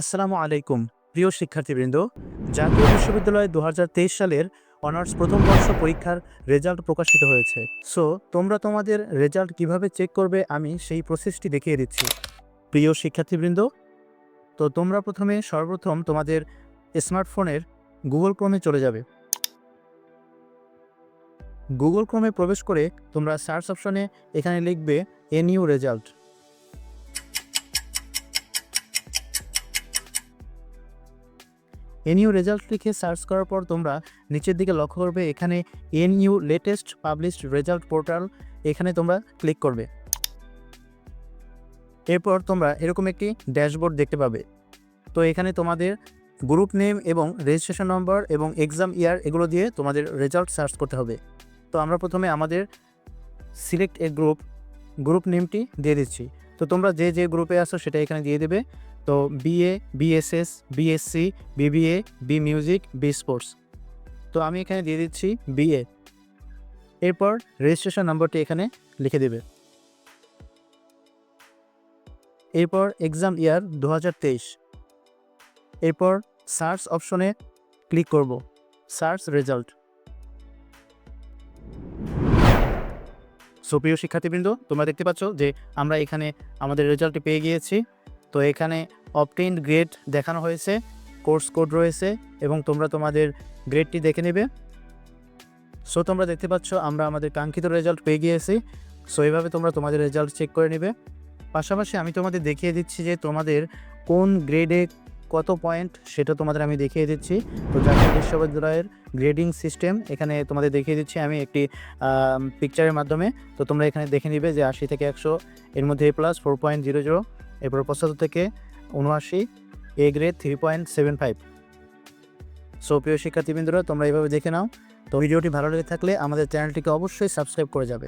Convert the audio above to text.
আসসালামু আলাইকুম, প্রিয় শিক্ষার্থীবৃন্দ। জাতীয় বিশ্ববিদ্যালয় দু হাজার তেইশ সালের অনার্স প্রথম বর্ষ পরীক্ষার রেজাল্ট প্রকাশিত হয়েছে। সো, তোমরা তোমাদের রেজাল্ট কীভাবে চেক করবে আমি সেই প্রসেসটি দেখিয়ে দিচ্ছি। প্রিয় শিক্ষার্থীবৃন্দ, তো তোমরা প্রথমে সর্বপ্রথম তোমাদের স্মার্টফোনের গুগল ক্রোমে চলে যাবে। গুগল ক্রোমে প্রবেশ করে তোমরা সার্চ অপশনে এখানে লিখবে এনইউ রেজাল্ট। এনইউ রেজাল্ট লিখে সার্চ করার পর তোমরা নিচের দিকে লক্ষ্য করবে, এখানে NU latest published result portal, এখানে তোমরা ক্লিক করবে। এরপর তোমরা এরকম একটি ড্যাশবোর্ড দেখতে পাবে। তো এখানে তোমাদের গ্রুপ নেম এবং রেজিস্ট্রেশন নম্বর এবং এক্সাম ইয়ার এগুলো দিয়ে তোমাদের রেজাল্ট সার্চ করতে হবে। তো আমরা প্রথমে আমাদের সিলেক্ট এ গ্রুপ গ্রুপ নেমটি দিয়ে দিচ্ছি। তো তোমরা যে যে গ্রুপে আসো সেটা এখানে দিয়ে দেবে। তো BA BSS BSc BBA B music B sports তো আমি এখানে দিয়ে দিচ্ছি বিএ এরপর রেজিস্ট্রেশন নাম্বারটি এখানে লিখে দেবে। এরপর এক্সাম ইয়ার দু হাজার তেইশ। এরপর সার্চ অপশনে ক্লিক করব। সার্চ রেজাল্ট সো প্রিয় শিক্ষার্থীবৃন্দ, তোমরা দেখতে পাচ্ছ যে আমরা এখানে আমাদের রেজাল্টটি পেয়ে গিয়েছি। তো এখানে অপটেইন গ্রেড দেখানো হয়েছে কোর্স কোড রয়েছে এবং তোমরা তোমাদের গ্রেডটি দেখে নেবে। সো তোমরা দেখতে পাচ্ছ আমরা আমাদের কাঙ্ক্ষিত রেজাল্ট পেয়ে গিয়েছি। সো এইভাবে তোমরা তোমাদের রেজাল্ট চেক করে নেবে। পাশাপাশি আমি তোমাদের দেখিয়ে দিচ্ছি যে তোমাদের কোন গ্রেডে কত পয়েন্ট সেটা তোমাদের আমি দেখিয়ে দিচ্ছি। তো জাতীয় বিশ্ববিদ্যালয়ের গ্রেডিং সিস্টেম এখানে তোমাদের দেখিয়ে দিচ্ছি আমি একটি পিকচারের মাধ্যমে। তো তোমরা এখানে দেখে নিবে যে আশি থেকে একশো, এর মধ্যে A plus four point zero zero এরপর পঁচাত্তর থেকে উনআশি A grade three point seven five so প্রিয় শিক্ষার্থীবৃন্দরা, তোমরা এইভাবে দেখে নাও। তো ভিডিওটি ভালো লেগে থাকলে আমাদের চ্যানেলটিকে অবশ্যই সাবস্ক্রাইব করে যাবে।